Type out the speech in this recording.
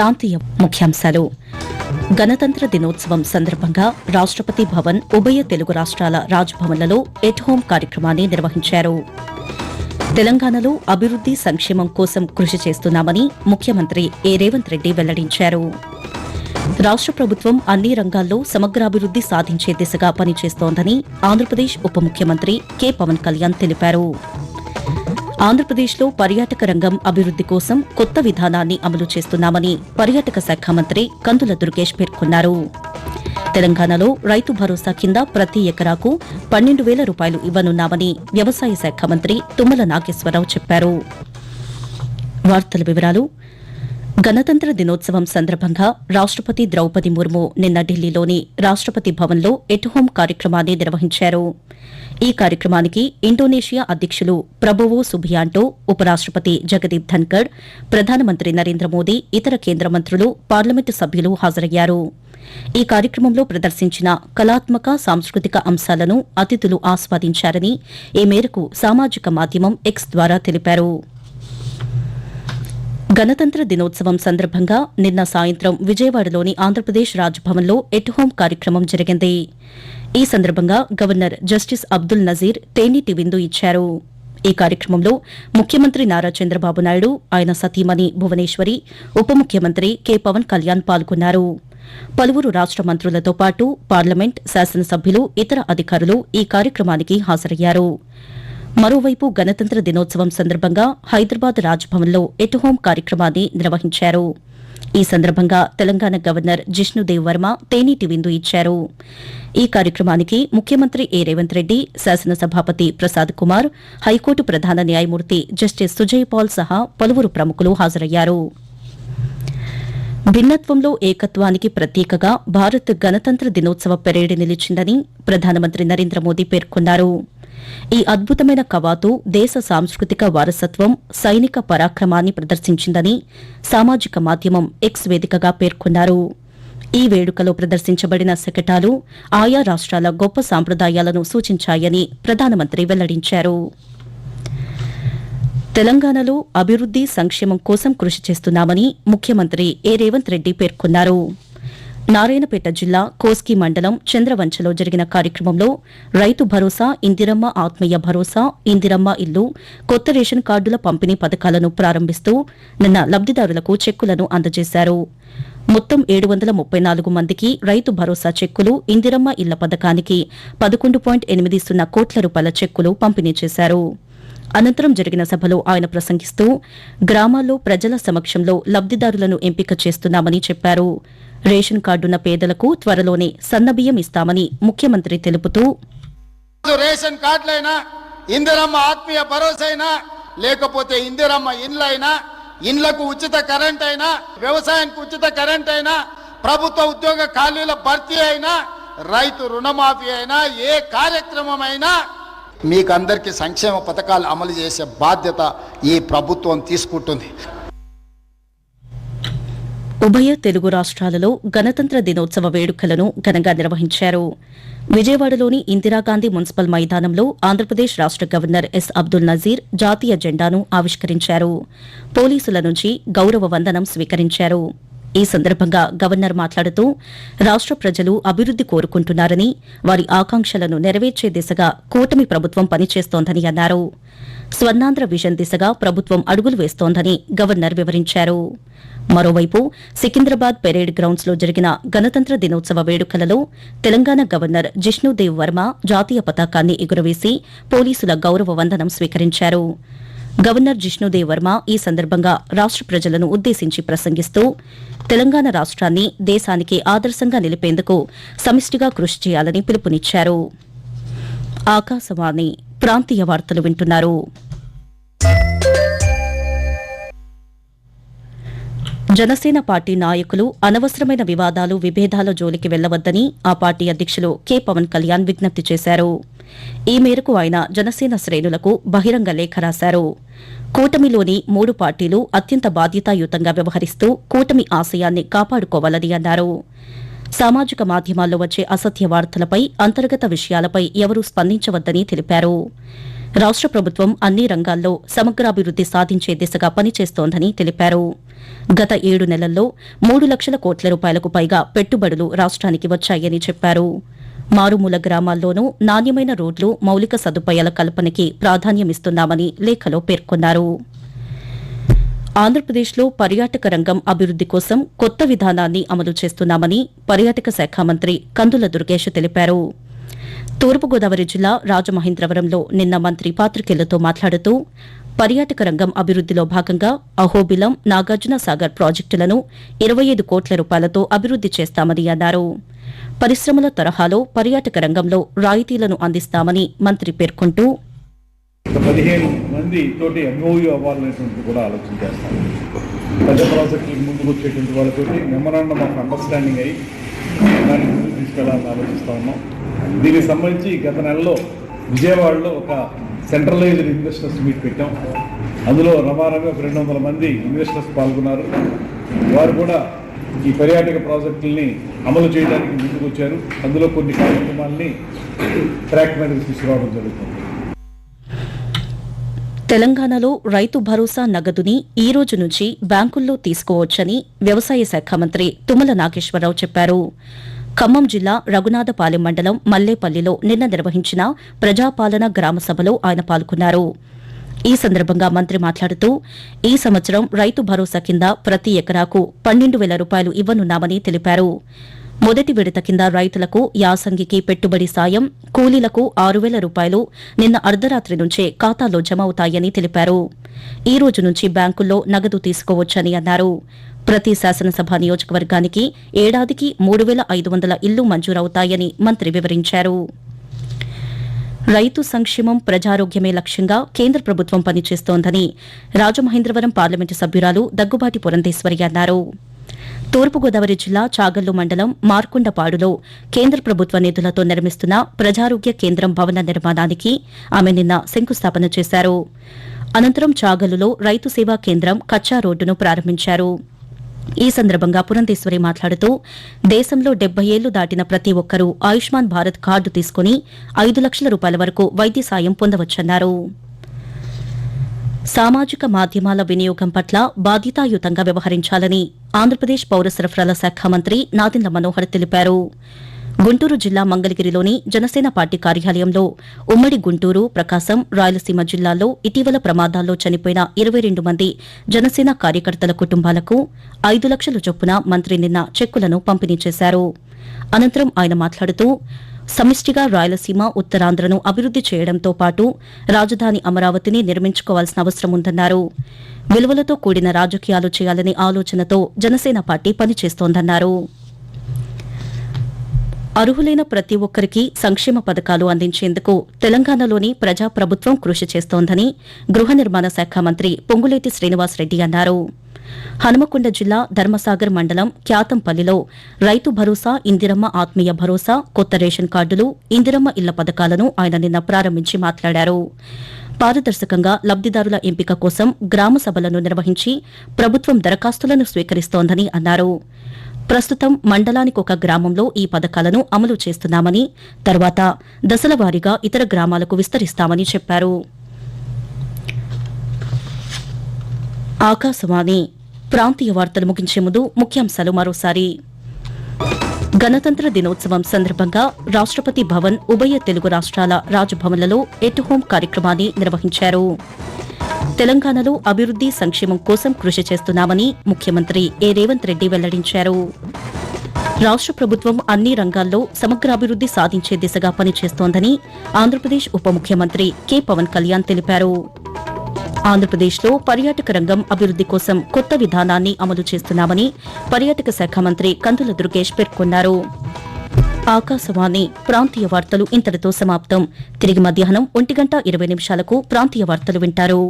ప్రాంతీయ ముఖ్యాంశాలు. గణతంత్ర దినోత్సవం సందర్భంగా రాష్ట్రపతి భవన్ ఉభయ తెలుగు రాష్ట్రాల రాజ్భవన్లలో ఎట్ హోం కార్యక్రమాన్ని నిర్వహించారు. తెలంగాణలో అభివృద్ది సంక్షేమం కోసం కృషి చేస్తున్నామని ముఖ్యమంత్రి ఏ. రేవంత్ రెడ్డి వెల్లడించారు. రాష్ట్ర ప్రభుత్వం అన్ని రంగాల్లో సమగ్రాభివృద్ది సాధించే దిశగా పనిచేస్తోందని ఆంధ్రప్రదేశ్ ఉప ముఖ్యమంత్రి కె. పవన్ కళ్యాణ్ తెలిపారు. ఆంధ్రప్రదేశ్లో పర్యాటక రంగం అభివృద్ది కోసం కొత్త విధానాన్ని అమలు చేస్తున్నామని పర్యాటక శాఖ మంత్రి కందుల దుర్గేష్ పేర్కొన్నారు. తెలంగాణలో రైతు భరోసా కింద ప్రతి ఎకరాకు పన్నెండు వేల రూపాయలు ఇవ్వనున్నామని వ్యవసాయ శాఖ మంత్రి తుమ్మల నాగేశ్వరరావు చెప్పారు. వార్తల వివరాలు గణతంత్ర దినోత్సవం సందర్భంగా రాష్ట్రపతి ద్రౌపది ముర్ము నిన్న ఢిల్లీలోని రాష్ట్రపతి భవన్లో ఎట్ హోం కార్యక్రమాన్ని నిర్వహించారు. ఈ కార్యక్రమానికి ఇండోనేషియా అధ్యక్షులు ప్రభువో సుబియాంటో ఉపరాష్ట్రపతి జగదీప్ ధన్కడ్ ప్రధానమంత్రి నరేంద్ర మోదీ ఇతర కేంద్ర మంత్రులు పార్లమెంటు సభ్యులు హాజరయ్యారు. ఈ కార్యక్రమంలో ప్రదర్శించిన కళాత్మక సాంస్కృతిక అంశాలను అతిథులు ఆస్వాదించారని ఈ మేరకు సామాజిక మాధ్యమం ఎక్స్ ద్వారా తెలిపారు. గణతంత్ర దినోత్సవం సందర్భంగా నిన్న సాయంత్రం విజయవాడలోని ఆంధ్రప్రదేశ్ రాజ్భవన్లో ఎట్ హోం కార్యక్రమం జరిగింది. ఈ సందర్భంగా గవర్నర్ జస్టిస్ అబ్దుల్ నజీర్ తేనీటి విందు ఇచ్చారు. ఈ కార్యక్రమంలో ముఖ్యమంత్రి నారా చంద్రబాబు నాయుడు ఆయన సతీమణి భువనేశ్వరి ఉప ముఖ్యమంత్రి కె పవన్ కళ్యాణ్ పాల్గొన్నారు. పలువురు రాష్ట మంత్రులతో పాటు పార్లమెంట్ శాసనసభ్యులు ఇతర అధికారులు ఈ కార్యక్రమానికి హాజరయ్యారు. మరోవైపు గణతంత్ర దినోత్సవం సందర్భంగా హైదరాబాద్ రాజ్భవన్లో ఎట్ హోం కార్యక్రమాన్ని నిర్వహించారు. ఈ సందర్భంగా తెలంగాణ గవర్నర్ జిష్ణుదేవ్ వర్మ తేనీటి విందు ఇచ్చారు. ఈ కార్యక్రమానికి ముఖ్యమంత్రి ఏ. రేవంత్ రెడ్డి శాసనసభాపతి ప్రసాద్ కుమార్ హైకోర్టు ప్రధాన న్యాయమూర్తి జస్టిస్ సుజయ్ పాల్ సహా పలువురు ప్రముఖులు హాజరయ్యారు. భిన్నత్వంలో ఏకత్వానికి ప్రతీకగా భారత్ గణతంత్ర దినోత్సవ పెరేడ్ నిలిచిందని ప్రధానమంత్రి నరేంద్ర మోదీ పేర్కొన్నారు. ఈ అద్భుతమైన కవాతు దేశ సాంస్కృతిక వారసత్వం సైనిక పరాక్రమాన్ని ప్రదర్శించిందని సామాజిక మాధ్యమం ఎక్స్ వేదికగా పేర్కొన్నారు. ఈ వేడుకలో ప్రదర్శించబడిన శకటాలు ఆయా రాష్ట్రాల గొప్ప సాంప్రదాయాలను సూచించాయని ప్రధానమంత్రి వెల్లడించారు. తెలంగాణలో అభివృద్ది సంక్షేమం కోసం కృషి చేస్తున్నామని ముఖ్యమంత్రి ఏ. రేవంత్ రెడ్డి పేర్కొన్నారు. నారాయణపేట జిల్లా కోస్కి మండలం చంద్రవంచలో జరిగిన కార్యక్రమంలో రైతు భరోసా ఇందిరమ్మ ఆత్మీయ భరోసా ఇందిరమ్మ ఇల్లు కొత్త రేషన్ కార్డుల పంపిణీ పథకాలను ప్రారంభిస్తూ నిన్న లబ్దిదారులకు చెక్కులను అందజేశారు. మొత్తం ఏడు వందల ముప్పై నాలుగు మందికి రైతు భరోసా చెక్కులు ఇందిరమ్మ ఇళ్ళ పథకానికి పదకొండు పాయింట్ ఎనిమిది సున్నా కోట్ల రూపాయల చెక్కులు పంపిణీ చేశారు. అనంతరం జరిగిన సభలో ఆయన ప్రసంగిస్తూ గ్రామాల్లో ప్రజల సమక్షంలో లబ్దిదారులను ఎంపిక చేస్తున్నామని చెప్పారు. రేషన్ కార్డున్న పేదలకు త్వరలోనే సన్నబియ్యం ఇస్తామని ముఖ్యమంత్రి తెలుపుతూ రేషన్ కార్డులైనా ఇందిరమ్మ ఆత్మీయ భరోసైనా లేకపోతే ఇందిరమ్మ ఇండ్లైనా ఇండ్లకు ఉచిత కరెంట్ అయినా వ్యవసాయానికి ఉచిత కరెంట్ అయినా ప్రభుత్వ ఉద్యోగ ఖాళీల భర్తీ అయినా రైతు రుణమాఫీ అయినా ఏ కార్యక్రమం అయినా మీకు అందరికీ సంక్షేమ పథకాలు అమలు చేసే బాధ్యత ఈ ప్రభుత్వం తీసుకుంటుంది. ఉభయ తెలుగు రాష్ట్రాలలో గణతంత్ర దినోత్సవ వేడుకలను ఘనంగా నిర్వహించారు. విజయవాడలోని ఇందిరాగాంధీ మున్సిపల్ మైదానంలో ఆంధ్రప్రదేశ్ రాష్ట గవర్నర్ ఎస్. అబ్దుల్ నజీర్ జాతీయ జెండాను ఆవిష్కరించారు. పోలీసుల నుంచి గౌరవ వందనం స్వీకరించారు. ఈ సందర్భంగా గవర్నర్ మాట్లాడుతూ రాష్ట ప్రజలు అభివృద్ది కోరుకుంటున్నారని వారి ఆకాంక్షలను నెరవేర్చే దిశగా కూటమి ప్రభుత్వం పనిచేస్తోందని అన్నారు. స్వర్ణాంధ్ర విజన్ దిశగా ప్రభుత్వం అడుగులు వేస్తోందని గవర్నర్ వివరించారు. మరోవైపు సికింద్రాబాద్ పెరేడ్ గ్రౌండ్స్లో జరిగిన గణతంత్ర దినోత్సవ వేడుకలలో తెలంగాణ గవర్నర్ జిష్ణుదేవ్ వర్మ జాతీయ పతాకాన్ని ఎగురవేసి పోలీసుల గౌరవ వందనం స్వీకరించారు. గవర్నర్ జిష్ణుదేవ్ వర్మ ఈ సందర్భంగా రాష్ట ప్రజలను ఉద్దేశించి ప్రసంగిస్తూ తెలంగాణ రాష్ట్రాన్ని దేశానికి ఆదర్శంగా నిలిపేందుకు సమిష్టిగా కృషి చేయాలని పిలుపునిచ్చారు. ఆకాశవాణి ప్రాంతీయ వార్తలు వింటున్నారు. జనసేన పార్టీ నాయకులు అనవసరమైన వివాదాలు విభేదాల జోలికి వెళ్ళవద్దని ఆ పార్టీ అధ్యక్షులు కె. పవన్ కళ్యాణ్ విజ్ఞప్తి చేశారు. ఈ మేరకు ఆయన జనసేన శ్రేణులకు బహిరంగ లేఖ రాశారు. కూటమిలోని మూడు పార్టీలు అత్యంత బాధ్యతాయుతంగా వ్యవహరిస్తూ కూటమి ఆశయాన్ని కాపాడుకోవాలని అన్నారు. సామాజిక మాధ్యమాల్లో వచ్చే అసత్య వార్తలపై అంతర్గత విషయాలపై ఎవరూ స్పందించవద్దని తెలిపారు. రాష్ట్ర ప్రభుత్వం అన్ని రంగాల్లో సమగ్రాభివృద్ది సాధించే దిశగా పనిచేస్తోందని తెలిపారు. గత ఏడు నెలల్లో మూడు లక్షల కోట్ల రూపాయలకు పైగా పెట్టుబడులు రాష్ట్రానికి వచ్చాయని చెప్పారు. మారుమూల గ్రామాల్లోనూ నాణ్యమైన రోడ్లు మౌలిక సదుపాయాల కల్పనకి ప్రాధాన్యమిస్తున్నామని లేఖలో పేర్కొన్నారు. ఆంధ్రప్రదేశ్లో పర్యాటక రంగం అభివృద్ది కోసం కొత్త విధానాన్ని అమలు చేస్తున్నామని పర్యాటక శాఖ మంత్రి కందుల దుర్గేష్ తెలిపారు. తూర్పుగోదావరి జిల్లా రాజమహేంద్రవరంలో నిన్న మంత్రి పాత్రికేయులతో మాట్లాడుతూ పర్యాటక రంగం అభివృద్దిలో భాగంగా అహోబిలం నాగార్జున సాగర్ ప్రాజెక్టులను ఇరవై ఐదు కోట్ల రూపాయలతో అభివృద్ది చేస్తామని అన్నారు. పరిశ్రమల తరహాలో పర్యాటక రంగంలో రాయితీలను అందిస్తామని మంత్రి పేర్కొంటూ పదిహేను మంది తోటి ఎంఓయూ అవ్వాలనేటువంటి కూడా ఆలోచన చేస్తాం. పెద్ద ప్రాజెక్టులకు ముందుకు వచ్చేటువంటి వాళ్ళతోటి మెమరాండం ఆఫ్ అండర్స్టాండింగ్ అయ్యి దాన్ని ముందుకు తీసుకెళ్ళాలని ఆలోచిస్తా ఉన్నాం. దీనికి సంబంధించి గత నెలలో విజయవాడలో ఒక సెంట్రలైజ్డ్ ఇన్వెస్టర్స్ మీట్ పెట్టాం. అందులో రమారమి ఒక రెండు వందల మంది ఇన్వెస్టర్స్ పాల్గొన్నారు. వారు కూడా ఈ పర్యాటక ప్రాజెక్టుల్ని అమలు చేయడానికి ముందుకు వచ్చారు అందులో కొన్ని కార్యక్రమాల్ని ట్రాక్ మీదకి తీసుకురావడం జరుగుతుంది. తెలంగాణలో రైతు భరోసా నగదుని ఈ రోజు నుంచి బ్యాంకుల్లో తీసుకోవచ్చని వ్యవసాయ శాఖ మంత్రి తుమ్మల నాగేశ్వరరావు చెప్పారు. ఖమ్మం జిల్లా రఘునాథపాలెం మండలం మల్లేపల్లిలో నిన్న నిర్వహించిన ప్రజాపాలన గ్రామ సభలో ఆయన పాల్గొన్నారు. ఈ సందర్భంగా మంత్రి మాట్లాడుతూ ఈ సంవత్సరం రైతు భరోసా కింద ప్రతి ఎకరాకు పన్నెండు వేల రూపాయలు ఇవ్వనున్నామని తెలిపారు. మొదటి విడత కింద రైతులకు యాసంగికి పెట్టుబడి సాయం కూలీలకు ఆరు వేల రూపాయలు నిన్న అర్ధరాత్రి నుంచే ఖాతాలో జమ అవుతాయని తెలిపారు. ఈ రోజు నుంచి బ్యాంకుల్లో నగదు తీసుకోవచ్చని అన్నారు. ప్రతి శాసనసభ నియోజకవర్గానికి ఏడాదికి మూడు వేల ఐదు వందల ఇళ్ళు మంజూరవుతాయని మంత్రి వివరించారు. రైతు సంక్షేమం ప్రజారోగ్యమే లక్ష్యంగా కేంద్ర ప్రభుత్వం పనిచేస్తోందని రాజమహేంద్రవరం పార్లమెంటు సభ్యురాలు దగ్గుబాటి పురంధేశ్వరి అన్నారు. తూర్పుగోదావరి జిల్లా చాగల్లు మండలం మార్కుండపాడులో కేంద్ర ప్రభుత్వ నిధులతో నిర్మిస్తున్న ప్రజారోగ్య కేంద్రం భవన నిర్మాణానికి ఆమె నిన్న శంకుస్థాపన చేశారు. అనంతరం చాగల్లులో రైతు సేవా కేంద్రం కచ్చా రోడ్డును ప్రారంభించారు. ఈ సందర్భంగా పురంధేశ్వరి మాట్లాడుతూ దేశంలో డెబ్బై ఏళ్ళు దాటిన ప్రతి ఒక్కరూ ఆయుష్మాన్ భారత్ కార్డు తీసుకుని ఐదు లక్షల రూపాయల వరకు వైద్య సాయం పొందవచ్చన్నారు. సామాజిక మాధ్యమాల వినియోగం పట్ల బాధ్యతాయుతంగా వ్యవహరించాలని ఆంధ్రప్రదేశ్ పౌర సరఫరాల శాఖ మంత్రి నాదిండ్ల మనోహర్ తెలిపారు. గుంటూరు జిల్లా మంగళగిరిలోని జనసేన పార్టీ కార్యాలయంలో ఉమ్మడి గుంటూరు ప్రకాశం రాయలసీమ జిల్లాల్లో ఇటీవల ప్రమాదాల్లో చనిపోయిన ఇరవై రెండు మంది జనసేన కార్యకర్తల కుటుంబాలకు ఐదు లక్షల చొప్పున మంత్రి నిన్న చెక్కులను పంపిణీ చేశారు. అనంతరం ఆయన మాట్లాడుతూ సమిష్టిగా రాయలసీమ ఉత్తరాంధ్రను అభివృద్ది చేయడంతో పాటు రాజధాని అమరావతిని నిర్మించుకోవాల్సిన అవసరం ఉందన్నారు. విలువలతో కూడిన రాజకీయాలు చేయాలనే ఆలోచనతో జనసేన పార్టీ పనిచేస్తోందన్నారు. అర్హులైన ప్రతి ఒక్కరికి సంక్షేమ పథకాలు అందించేందుకు తెలంగాణలోని ప్రజాప్రభుత్వం కృషి చేస్తోందని గృహ నిర్మాణ శాఖ మంత్రి పొంగులేటి శ్రీనివాసరెడ్డి అన్నారు. హనుమకొండ జిల్లా ధర్మసాగర్ మండలం క్యాతంపల్లిలో రైతు భరోసా ఇందిరమ్మ ఆత్మీయ భరోసా కొత్త రేషన్ కార్డులు ఇందిరమ్మ ఇళ్ళ పథకాలను ఆయన నిన్న ప్రారంభించి మాట్లాడారు. పారదర్శకంగా లబ్దిదారుల ఎంపిక కోసం గ్రామ సభలను నిర్వహించి ప్రభుత్వం దరఖాస్తులను స్వీకరిస్తోందని అన్నారు. ప్రస్తుతం మండలానికి ఒక గ్రామంలో ఈ పథకాలను అమలు చేస్తున్నామని తర్వాత దశల వారీగా ఇతర గ్రామాలకు విస్తరిస్తామని చెప్పారు. ఆకాశవాణి ప్రాంతీయ వార్తలు ముగించే ముందు ముఖ్యాంశాలు మరోసారి. గణతంత్ర దినోత్సవం సందర్భంగా రాష్ట్రపతి భవన్ ఉభయ తెలుగు రాష్ట్రాల రాజభవన్లలో ఎట్ హోం కార్యక్రమాన్ని నిర్వహించారు. తెలంగాణలో అభివృద్ది సంక్షేమం కోసం కృషి చేస్తున్నామని ముఖ్యమంత్రి ఏ రేవంత్ రెడ్డి వెల్లడించారు. రాష్ట్ర ప్రభుత్వం అన్ని రంగాల్లో సమగ్రాభివృద్ది సాధించే దిశగా పనిచేస్తోందని ఆంధ్రప్రదేశ్ ఉప ముఖ్యమంత్రి కె పవన్ కళ్యాణ్ తెలిపారు. ఆంధ్రప్రదేశ్లో పర్యాటక రంగం అభివృద్ది కోసం కొత్త విధానాన్ని అమలు చేస్తున్నామని పర్యాటక శాఖ మంత్రి కందుల దుర్గేష్ పేర్కొన్నారు. ఆకాశవాణి ప్రాంతీయ వార్తలు ఇంతటితో సమాప్తం. తిరిగి మధ్యాహ్నం ఒంటి గంట ఇరవై నిమిషాలకు ప్రాంతీయ వార్తలు వింటారు.